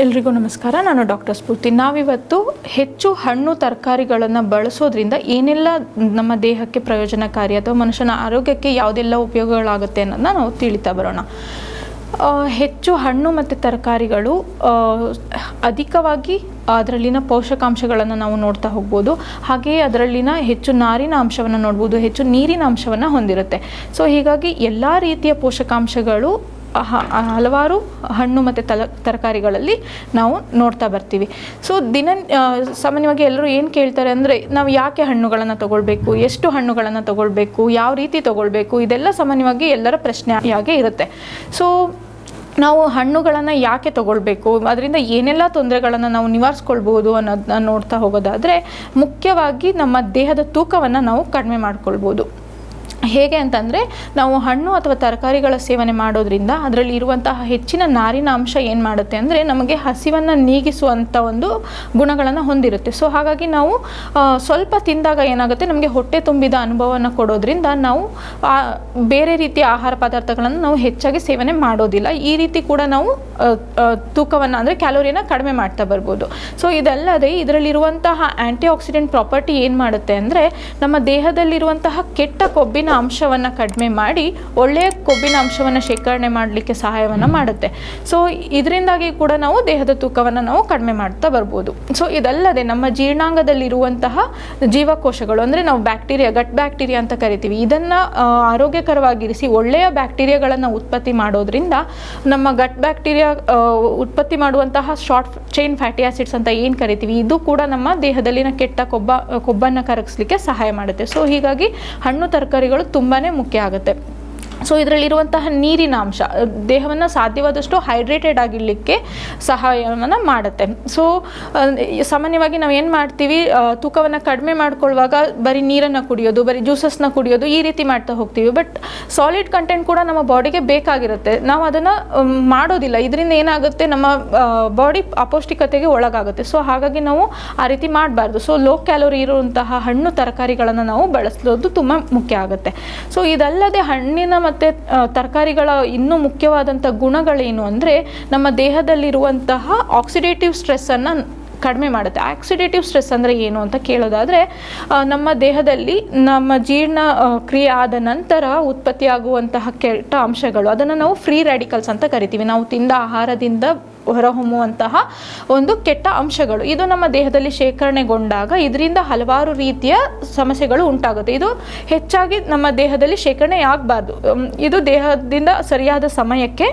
ಎಲ್ರಿಗೂ ನಮಸ್ಕಾರ. ನಾನು ಡಾಕ್ಟರ್ ಸ್ಫೂರ್ತಿ. ನಾವಿವತ್ತು ಹೆಚ್ಚು ಹಣ್ಣು ತರಕಾರಿಗಳನ್ನು ಬಳಸೋದ್ರಿಂದ ಏನೆಲ್ಲ ನಮ್ಮ ದೇಹಕ್ಕೆ ಪ್ರಯೋಜನಕಾರಿ ಅಥವಾ ಮನುಷ್ಯನ ಆರೋಗ್ಯಕ್ಕೆ ಯಾವುದೆಲ್ಲ ಉಪಯೋಗಗಳಾಗುತ್ತೆ ಅನ್ನೋದನ್ನ ನಾವು ತಿಳಿತಾ ಬರೋಣ. ಹೆಚ್ಚು ಹಣ್ಣು ಮತ್ತು ತರಕಾರಿಗಳು ಅಧಿಕವಾಗಿ ಅದರಲ್ಲಿನ ಪೋಷಕಾಂಶಗಳನ್ನು ನಾವು ನೋಡ್ತಾ ಹೋಗ್ಬೋದು. ಹಾಗೆಯೇ ಅದರಲ್ಲಿನ ಹೆಚ್ಚು ನಾರಿನ ಅಂಶವನ್ನು ನೋಡ್ಬೋದು, ಹೆಚ್ಚು ನೀರಿನ ಅಂಶವನ್ನು ಹೊಂದಿರುತ್ತೆ. ಸೊ ಹೀಗಾಗಿ ಎಲ್ಲ ರೀತಿಯ ಪೋಷಕಾಂಶಗಳು ಹಲವಾರು ಹಣ್ಣು ಮತ್ತು ತಲ, ತರಕಾರಿಗಳಲ್ಲಿ ನಾವು ನೋಡ್ತಾ ಬರ್ತೀವಿ. ಸೊ ದಿನ ಸಾಮಾನ್ಯವಾಗಿ ಎಲ್ಲರೂ ಏನು ಕೇಳ್ತಾರೆ ಅಂದರೆ, ನಾವು ಯಾಕೆ ಹಣ್ಣುಗಳನ್ನು ತಗೊಳ್ಬೇಕು, ಎಷ್ಟು ಹಣ್ಣುಗಳನ್ನು ತಗೊಳ್ಬೇಕು, ಯಾವ ರೀತಿ ತಗೊಳ್ಬೇಕು, ಇದೆಲ್ಲ ಸಾಮಾನ್ಯವಾಗಿ ಎಲ್ಲರ ಪ್ರಶ್ನೆಯಾಗೆ ಇರುತ್ತೆ. ಸೊ ನಾವು ಹಣ್ಣುಗಳನ್ನು ಯಾಕೆ ತಗೊಳ್ಬೇಕು, ಅದರಿಂದ ಏನೆಲ್ಲ ತೊಂದರೆಗಳನ್ನು ನಾವು ನಿವಾರಿಸ್ಕೊಳ್ಬೋದು ಅನ್ನೋದನ್ನ ನೋಡ್ತಾ ಹೋಗೋದಾದರೆ, ಮುಖ್ಯವಾಗಿ ನಮ್ಮ ದೇಹದ ತೂಕವನ್ನು ನಾವು ಕಡಿಮೆ ಮಾಡ್ಕೊಳ್ಬೋದು. ಹೇಗೆ ಅಂತಂದರೆ, ನಾವು ಹಣ್ಣು ಅಥವಾ ತರಕಾರಿಗಳ ಸೇವನೆ ಮಾಡೋದ್ರಿಂದ ಅದರಲ್ಲಿ ಇರುವಂತಹ ಹೆಚ್ಚಿನ ನಾರಿನ ಅಂಶ ಏನು ಮಾಡುತ್ತೆ ಅಂದರೆ, ನಮಗೆ ಹಸಿವನ್ನು ನೀಗಿಸುವಂಥ ಒಂದು ಗುಣಗಳನ್ನು ಹೊಂದಿರುತ್ತೆ. ಸೊ ಹಾಗಾಗಿ ನಾವು ಸ್ವಲ್ಪ ತಿಂದಾಗ ಏನಾಗುತ್ತೆ, ನಮಗೆ ಹೊಟ್ಟೆ ತುಂಬಿದ ಅನುಭವವನ್ನು ಕೊಡೋದ್ರಿಂದ ನಾವು ಬೇರೆ ರೀತಿಯ ಆಹಾರ ಪದಾರ್ಥಗಳನ್ನು ನಾವು ಹೆಚ್ಚಾಗಿ ಸೇವನೆ ಮಾಡೋದಿಲ್ಲ. ಈ ರೀತಿ ಕೂಡ ನಾವು ತೂಕವನ್ನು ಅಂದರೆ ಕ್ಯಾಲೋರಿಯನ್ನು ಕಡಿಮೆ ಮಾಡ್ತಾ ಬರ್ಬೋದು. ಸೊ ಇದಲ್ಲದೆ ಇದರಲ್ಲಿರುವಂತಹ ಆ್ಯಂಟಿ ಆಕ್ಸಿಡೆಂಟ್ ಪ್ರಾಪರ್ಟಿ ಏನು ಮಾಡುತ್ತೆ ಅಂದರೆ, ನಮ್ಮ ದೇಹದಲ್ಲಿರುವಂತಹ ಕೆಟ್ಟ ಕೊಬ್ಬಿನ ಅಂಶವನ್ನು ಕಡಿಮೆ ಮಾಡಿ ಒಳ್ಳೆಯ ಕೊಬ್ಬಿನ ಅಂಶವನ್ನು ಶೇಖರಣೆ ಮಾಡಲಿಕ್ಕೆ ಸಹಾಯವನ್ನು ಮಾಡುತ್ತೆ. ಸೊ ಇದರಿಂದಾಗಿ ಕೂಡ ನಾವು ದೇಹದ ತೂಕವನ್ನು ನಾವು ಕಡಿಮೆ ಮಾಡ್ತಾ ಬರ್ಬೋದು. ಸೊ ಇದಲ್ಲದೆ ನಮ್ಮ ಜೀರ್ಣಾಂಗದಲ್ಲಿರುವಂತಹ ಜೀವಕೋಶಗಳು, ಅಂದರೆ ನಾವು ಬ್ಯಾಕ್ಟೀರಿಯಾ, ಗಟ್ ಬ್ಯಾಕ್ಟೀರಿಯಾ ಅಂತ ಕರಿತೀವಿ, ಇದನ್ನು ಆರೋಗ್ಯಕರವಾಗಿರಿಸಿ ಒಳ್ಳೆಯ ಬ್ಯಾಕ್ಟೀರಿಯಾಗಳನ್ನು ಉತ್ಪತ್ತಿ ಮಾಡೋದ್ರಿಂದ ನಮ್ಮ ಗಟ್ ಬ್ಯಾಕ್ಟೀರಿಯಾ ಉತ್ಪತ್ತಿ ಮಾಡುವಂತಹ ಶಾರ್ಟ್ ಚೈನ್ ಫ್ಯಾಟಿ ಆಸಿಡ್ಸ್ ಅಂತ ಏನು ಕರಿತೀವಿ, ಇದು ಕೂಡ ನಮ್ಮ ದೇಹದಲ್ಲಿನ ಕೆಟ್ಟ ಕೊಬ್ಬ, ಕೊಬ್ಬನ್ನು ಕರಗಿಸ್ಲಿಕ್ಕೆ ಸಹಾಯ ಮಾಡುತ್ತೆ. ಸೊ ಹೀಗಾಗಿ ಹಣ್ಣು ತರಕಾರಿಗಳು ತುಂಬಾ ಮುಖ್ಯ ಆಗುತ್ತೆ. ಸೊ ಇದರಲ್ಲಿರುವಂತಹ ನೀರಿನ ಅಂಶ ದೇಹವನ್ನು ಸಾಧ್ಯವಾದಷ್ಟು ಹೈಡ್ರೇಟೆಡ್ ಆಗಿರಲಿಕ್ಕೆ ಸಹಾಯವನ್ನು ಮಾಡುತ್ತೆ. ಸೊ ಸಾಮಾನ್ಯವಾಗಿ ನಾವು ಏನು ಮಾಡ್ತೀವಿ ತೂಕವನ್ನು ಕಡಿಮೆ ಮಾಡ್ಕೊಳ್ಳುವಾಗ ಬರೀ ನೀರನ್ನು ಕುಡಿಯೋದು, ಬರೀ ಜ್ಯೂಸಸ್ನ ಕುಡಿಯೋದು ಈ ರೀತಿ ಮಾಡ್ತಾ ಹೋಗ್ತೀವಿ. ಬಟ್ ಸಾಲಿಡ್ ಕಂಟೆಂಟ್ ಕೂಡ ನಮ್ಮ ಬಾಡಿಗೆ ಬೇಕಾಗಿರುತ್ತೆ. ನಾವು ಅದನ್ನು ಮಾಡೋದಿಲ್ಲ. ಇದರಿಂದ ಏನಾಗುತ್ತೆ, ನಮ್ಮ ಬಾಡಿ ಅಪೌಷ್ಟಿಕತೆಗೆ ಒಳಗಾಗುತ್ತೆ. ಸೊ ಹಾಗಾಗಿ ನಾವು ಆ ರೀತಿ ಮಾಡಬಾರ್ದು. ಸೊ ಲೋ ಕ್ಯಾಲೋರಿ ಇರುವಂತಹ ಹಣ್ಣು ತರಕಾರಿಗಳನ್ನು ನಾವು ಬಳಸೋದು ತುಂಬ ಮುಖ್ಯ ಆಗುತ್ತೆ. ಸೊ ಇದಲ್ಲದೆ ಹಣ್ಣಿನ ಮತ್ತು ತರಕಾರಿಗಳ ಇನ್ನೂ ಮುಖ್ಯವಾದಂಥ ಗುಣಗಳೇನು ಅಂದರೆ ನಮ್ಮ ದೇಹದಲ್ಲಿರುವಂತಹ ಆಕ್ಸಿಡೇಟಿವ್ ಸ್ಟ್ರೆಸ್ಸನ್ನು ಕಡಿಮೆ ಮಾಡುತ್ತೆ. ಆಕ್ಸಿಡೇಟಿವ್ ಸ್ಟ್ರೆಸ್ ಅಂದರೆ ಏನು ಅಂತ ಕೇಳೋದಾದರೆ ನಮ್ಮ ದೇಹದಲ್ಲಿ ನಮ್ಮ ಜೀರ್ಣ ಕ್ರಿಯೆ ಆದ ನಂತರ ಉತ್ಪತ್ತಿಯಾಗುವಂತಹ ಕೆಟ್ಟ ಅಂಶಗಳು, ಅದನ್ನು ನಾವು ಫ್ರೀ ರ್ಯಾಡಿಕಲ್ಸ್ ಅಂತ ಕರಿತೀವಿ. ನಾವು ತಿಂದ ಆಹಾರದಿಂದ ಹೊರಹೊಮ್ಮುವಂತಹ ಒಂದು ಕೆಟ್ಟ ಅಂಶಗಳು. ಇದು ನಮ್ಮ ದೇಹದಲ್ಲಿ ಶೇಖರಣೆಗೊಂಡಾಗ ಇದರಿಂದ ಹಲವಾರು ರೀತಿಯ ಸಮಸ್ಯೆಗಳು ಉಂಟಾಗುತ್ತೆ. ಇದು ಹೆಚ್ಚಾಗಿ ನಮ್ಮ ದೇಹದಲ್ಲಿ ಶೇಖರಣೆ ಆಗಬಾರ್ದು. ಇದು ದೇಹದಿಂದ ಸರಿಯಾದ ಸಮಯಕ್ಕೆ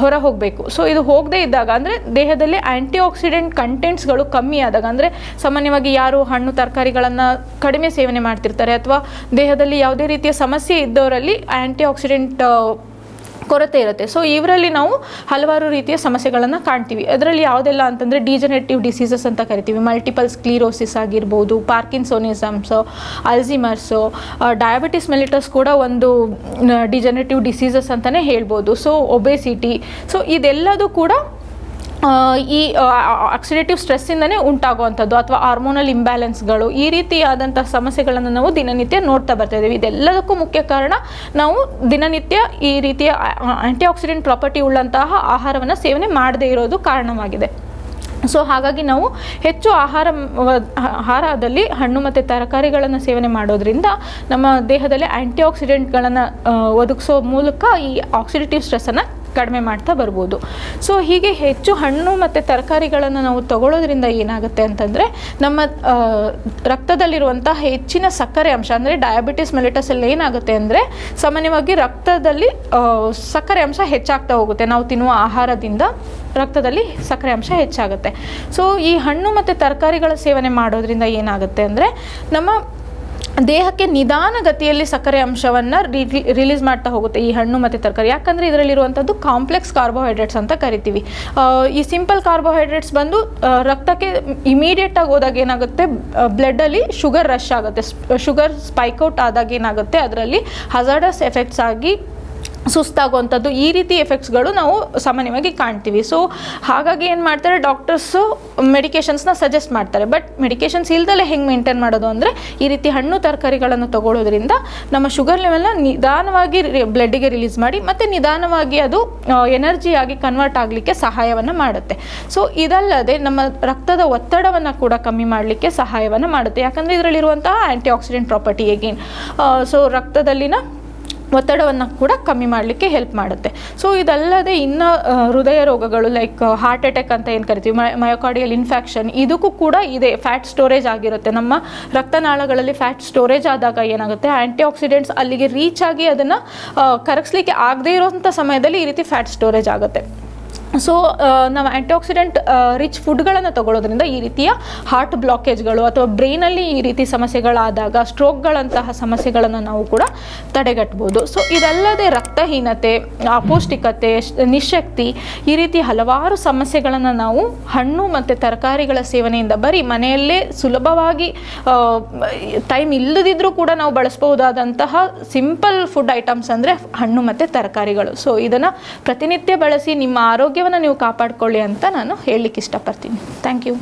ಹೊರ ಹೋಗಬೇಕು ಸೊ ಇದು ಹೋಗದೇ ಇದ್ದಾಗ, ಅಂದರೆ ದೇಹದಲ್ಲಿ ಆ್ಯಂಟಿ ಆಕ್ಸಿಡೆಂಟ್ ಕಂಟೆಂಟ್ಸ್ಗಳು ಕಮ್ಮಿ ಆದಾಗ, ಅಂದರೆ ಸಾಮಾನ್ಯವಾಗಿ ಯಾರು ಹಣ್ಣು ತರಕಾರಿಗಳನ್ನು ಕಡಿಮೆ ಸೇವನೆ ಮಾಡ್ತಿರ್ತಾರೆ, ಅಥವಾ ದೇಹದಲ್ಲಿ ಯಾವುದೇ ರೀತಿಯ ಸಮಸ್ಯೆ ಇದ್ದವರಲ್ಲಿ ಆ್ಯಂಟಿ ಆಕ್ಸಿಡೆಂಟ್ ಕೊರತೆ ಇರುತ್ತೆ. ಸೊ ಇವರಲ್ಲಿ ನಾವು ಹಲವಾರು ರೀತಿಯ ಸಮಸ್ಯೆಗಳನ್ನು ಕಾಣ್ತೀವಿ. ಅದರಲ್ಲಿ ಯಾವುದೆಲ್ಲ ಅಂತಂದರೆ ಡಿಜೆನೆಟಿವ್ ಡಿಸೀಸಸ್ ಅಂತ ಕರಿತೀವಿ. ಮಲ್ಟಿಪಲ್ ಸ್ಕ್ಲೀರೋಸಿಸ್ ಆಗಿರ್ಬೋದು ಪಾರ್ಕಿನ್ಸೋನಿಸಮ್ಸು ಅಲ್ಝಿಮರ್ಸು ಡಯಾಬಿಟಿಸ್ ಮೆಲಿಟಸ್ ಕೂಡ ಒಂದು ಡಿಜೆನೆಟಿವ್ ಡಿಸೀಸಸ್ ಅಂತಲೇ ಹೇಳ್ಬೋದು. ಸೊ ಒಬೆಸಿಟಿ ಸೊ ಇದೆಲ್ಲದೂ ಕೂಡ ಈ ಆಕ್ಸಿಡೇಟಿವ್ ಸ್ಟ್ರೆಸ್ಸಿಂದನೇ ಉಂಟಾಗುವಂಥದ್ದು ಅಥವಾ ಹಾರ್ಮೋನಲ್ ಇಂಬ್ಯಾಲೆನ್ಸ್ಗಳು ಈ ರೀತಿಯಾದಂಥ ಸಮಸ್ಯೆಗಳನ್ನು ನಾವು ದಿನನಿತ್ಯ ನೋಡ್ತಾ ಬರ್ತಾ ಇದ್ದೀವಿ. ಇದೆಲ್ಲದಕ್ಕೂ ಮುಖ್ಯ ಕಾರಣ ನಾವು ದಿನನಿತ್ಯ ಈ ರೀತಿಯ ಆಂಟಿ ಆಕ್ಸಿಡೆಂಟ್ ಪ್ರಾಪರ್ಟಿ ಉಳ್ಳಂತಹ ಆಹಾರವನ್ನು ಸೇವನೆ ಮಾಡದೇ ಇರೋದು ಕಾರಣವಾಗಿದೆ. ಸೊ ಹಾಗಾಗಿ ನಾವು ಹೆಚ್ಚು ಆಹಾರ, ಆಹಾರದಲ್ಲಿ ಹಣ್ಣು ಮತ್ತು ತರಕಾರಿಗಳನ್ನು ಸೇವನೆ ಮಾಡೋದ್ರಿಂದ ನಮ್ಮ ದೇಹದಲ್ಲಿ ಆ್ಯಂಟಿ ಆಕ್ಸಿಡೆಂಟ್ಗಳನ್ನು ಒದಗಿಸೋ ಮೂಲಕ ಈ ಆಕ್ಸಿಡೇಟಿವ್ ಸ್ಟ್ರೆಸ್ಸನ್ನು ಕಡಿಮೆ ಮಾಡ್ತಾ ಬರ್ಬೋದು. ಸೊ ಹೀಗೆ ಹೆಚ್ಚು ಹಣ್ಣು ಮತ್ತು ತರಕಾರಿಗಳನ್ನು ನಾವು ತಗೊಳ್ಳೋದ್ರಿಂದ ಏನಾಗುತ್ತೆ ಅಂತಂದರೆ, ನಮ್ಮ ರಕ್ತದಲ್ಲಿರುವಂಥ ಹೆಚ್ಚಿನ ಸಕ್ಕರೆ ಅಂಶ, ಅಂದರೆ ಡಯಾಬಿಟಿಸ್ ಮೆಲಿಟಸಲ್ಲಿ ಏನಾಗುತ್ತೆ ಅಂದರೆ, ಸಾಮಾನ್ಯವಾಗಿ ರಕ್ತದಲ್ಲಿ ಸಕ್ಕರೆ ಅಂಶ ಹೆಚ್ಚಾಗ್ತಾ ಹೋಗುತ್ತೆ. ನಾವು ತಿನ್ನುವ ಆಹಾರದಿಂದ ರಕ್ತದಲ್ಲಿ ಸಕ್ಕರೆ ಅಂಶ ಹೆಚ್ಚಾಗುತ್ತೆ. ಸೊ ಈ ಹಣ್ಣು ಮತ್ತು ತರಕಾರಿಗಳ ಸೇವನೆ ಮಾಡೋದ್ರಿಂದ ಏನಾಗುತ್ತೆ ಅಂದರೆ, ನಮ್ಮ ದೇಹಕ್ಕೆ ನಿಧಾನಗತಿಯಲ್ಲಿ ಸಕ್ಕರೆ ಅಂಶವನ್ನು ರಿಲೀಸ್ ಮಾಡ್ತಾ ಹೋಗುತ್ತೆ ಈ ಹಣ್ಣು ಮತ್ತು ತರಕಾರಿ. ಯಾಕಂದರೆ ಇದರಲ್ಲಿರುವಂಥದ್ದು ಕಾಂಪ್ಲೆಕ್ಸ್ ಕಾರ್ಬೋಹೈಡ್ರೇಟ್ಸ್ ಅಂತ ಕರಿತೀವಿ. ಈ ಸಿಂಪಲ್ ಕಾರ್ಬೋಹೈಡ್ರೇಟ್ಸ್ ಬಂದು ರಕ್ತಕ್ಕೆ ಇಮಿಡಿಯೇಟಾಗಿ ಹೋದಾಗ ಏನಾಗುತ್ತೆ? ಬ್ಲಡ್ಡಲ್ಲಿ ಶುಗರ್ ರಶ್ ಆಗುತ್ತೆ. ಶುಗರ್ ಸ್ಪೈಕ್ಔಟ್ ಆದಾಗ ಏನಾಗುತ್ತೆ? ಅದರಲ್ಲಿ ಹಜಾರ್ಡಸ್ ಎಫೆಕ್ಟ್ಸ್ ಆಗಿ ಸುಸ್ತಾಗುವಂಥದ್ದು ಈ ರೀತಿ ಎಫೆಕ್ಟ್ಸ್ಗಳು ನಾವು ಸಾಮಾನ್ಯವಾಗಿ ಕಾಣ್ತೀವಿ. ಸೊ ಹಾಗಾಗಿ ಏನು ಮಾಡ್ತಾರೆ ಡಾಕ್ಟರ್ಸು ಮೆಡಿಕೇಷನ್ಸ್ನ ಸಜೆಸ್ಟ್ ಮಾಡ್ತಾರೆ. ಬಟ್ ಮೆಡಿಕೇಷನ್ಸ್ ಇಲ್ದಲೇ ಹೆಂಗೆ ಮೇಂಟೈನ್ ಮಾಡೋದು ಅಂದರೆ, ಈ ರೀತಿ ಹಣ್ಣು ತರಕಾರಿಗಳನ್ನು ತಗೊಳ್ಳೋದ್ರಿಂದ ನಮ್ಮ ಶುಗರ್ ಲೆವೆಲ್ನ ನಿಧಾನವಾಗಿ ಬ್ಲಡ್ಡಿಗೆ ರಿಲೀಸ್ ಮಾಡಿ ಮತ್ತು ನಿಧಾನವಾಗಿ ಅದು ಎನರ್ಜಿಯಾಗಿ ಕನ್ವರ್ಟ್ ಆಗಲಿಕ್ಕೆ ಸಹಾಯವನ್ನು ಮಾಡುತ್ತೆ. ಸೊ ಇದಲ್ಲದೆ ನಮ್ಮ ರಕ್ತದ ಒತ್ತಡವನ್ನು ಕೂಡ ಕಮ್ಮಿ ಮಾಡಲಿಕ್ಕೆ ಸಹಾಯವನ್ನು ಮಾಡುತ್ತೆ. ಯಾಕಂದರೆ ಇದರಲ್ಲಿರುವಂತಹ antioxidant property again so ರಕ್ತದಲ್ಲಿನ ಒತ್ತಡವನ್ನು ಕೂಡ ಕಮ್ಮಿ ಮಾಡಲಿಕ್ಕೆ ಹೆಲ್ಪ್ ಮಾಡುತ್ತೆ. ಸೊ ಇದಲ್ಲದೆ ಇನ್ನು ಹೃದಯ ರೋಗಗಳು ಲೈಕ್ ಹಾರ್ಟ್ ಅಟ್ಯಾಕ್ ಅಂತ ಏನು ಕರಿತೀವಿ ಮಯೋಕಾರ್ಡಿಯಲ್ ಇನ್ಫೆಕ್ಷನ್ ಇದಕ್ಕೂ ಕೂಡ ಇದೆ ಫ್ಯಾಟ್ ಸ್ಟೋರೇಜ್ ಆಗಿರುತ್ತೆ. ನಮ್ಮ ರಕ್ತನಾಳಗಳಲ್ಲಿ ಫ್ಯಾಟ್ ಸ್ಟೋರೇಜ್ ಆದಾಗ ಏನಾಗುತ್ತೆ ಆ್ಯಂಟಿ ಆಕ್ಸಿಡೆಂಟ್ಸ್ ಅಲ್ಲಿಗೆ ರೀಚ್ ಆಗಿ ಅದನ್ನು ಕರಗಿಸ್ಲಿಕ್ಕೆ ಆಗದೇ ಇರೋಂಥ ಸಮಯದಲ್ಲಿ ಈ ರೀತಿ ಫ್ಯಾಟ್ ಸ್ಟೋರೇಜ್ ಆಗುತ್ತೆ. ಸೊ ನಾವು ಆ್ಯಂಟಿ ಆಕ್ಸಿಡೆಂಟ್ ರಿಚ್ ಫುಡ್ಗಳನ್ನು ತಗೊಳ್ಳೋದ್ರಿಂದ ಈ ರೀತಿಯ ಹಾರ್ಟ್ ಬ್ಲಾಕೇಜ್ಗಳು ಅಥವಾ ಬ್ರೈನಲ್ಲಿ ಈ ರೀತಿ ಸಮಸ್ಯೆಗಳಾದಾಗ ಸ್ಟ್ರೋಕ್ಗಳಂತಹ ಸಮಸ್ಯೆಗಳನ್ನು ನಾವು ಕೂಡ ತಡೆಗಟ್ಬೋದು. ಸೊ ಇದಲ್ಲದೆ ರಕ್ತಹೀನತೆ, ಅಪೌಷ್ಟಿಕತೆ, ನಿಶಕ್ತಿ ಈ ರೀತಿ ಹಲವಾರು ಸಮಸ್ಯೆಗಳನ್ನು ನಾವು ಹಣ್ಣು ಮತ್ತು ತರಕಾರಿಗಳ ಸೇವನೆಯಿಂದ ಬರೀ ಮನೆಯಲ್ಲೇ ಸುಲಭವಾಗಿ ಟೈಮ್ ಇಲ್ಲದಿದ್ದರೂ ಕೂಡ ನಾವು ಬಳಸ್ಬಹುದಾದಂತಹ ಸಿಂಪಲ್ ಫುಡ್ ಐಟಮ್ಸ್ ಅಂದರೆ ಹಣ್ಣು ಮತ್ತು ತರಕಾರಿಗಳು. ಸೊ ಇದನ್ನು ಪ್ರತಿನಿತ್ಯ ಬಳಸಿ ನಿಮ್ಮ ಆರೋಗ್ಯವನ್ನು ನೀವು ಕಾಪಾಡಿಕೊಳ್ಳಿ ಅಂತ ನಾನು ಹೇಳಲಿಕ್ಕೆ ಇಷ್ಟಪಡ್ತೀನಿ. Thank you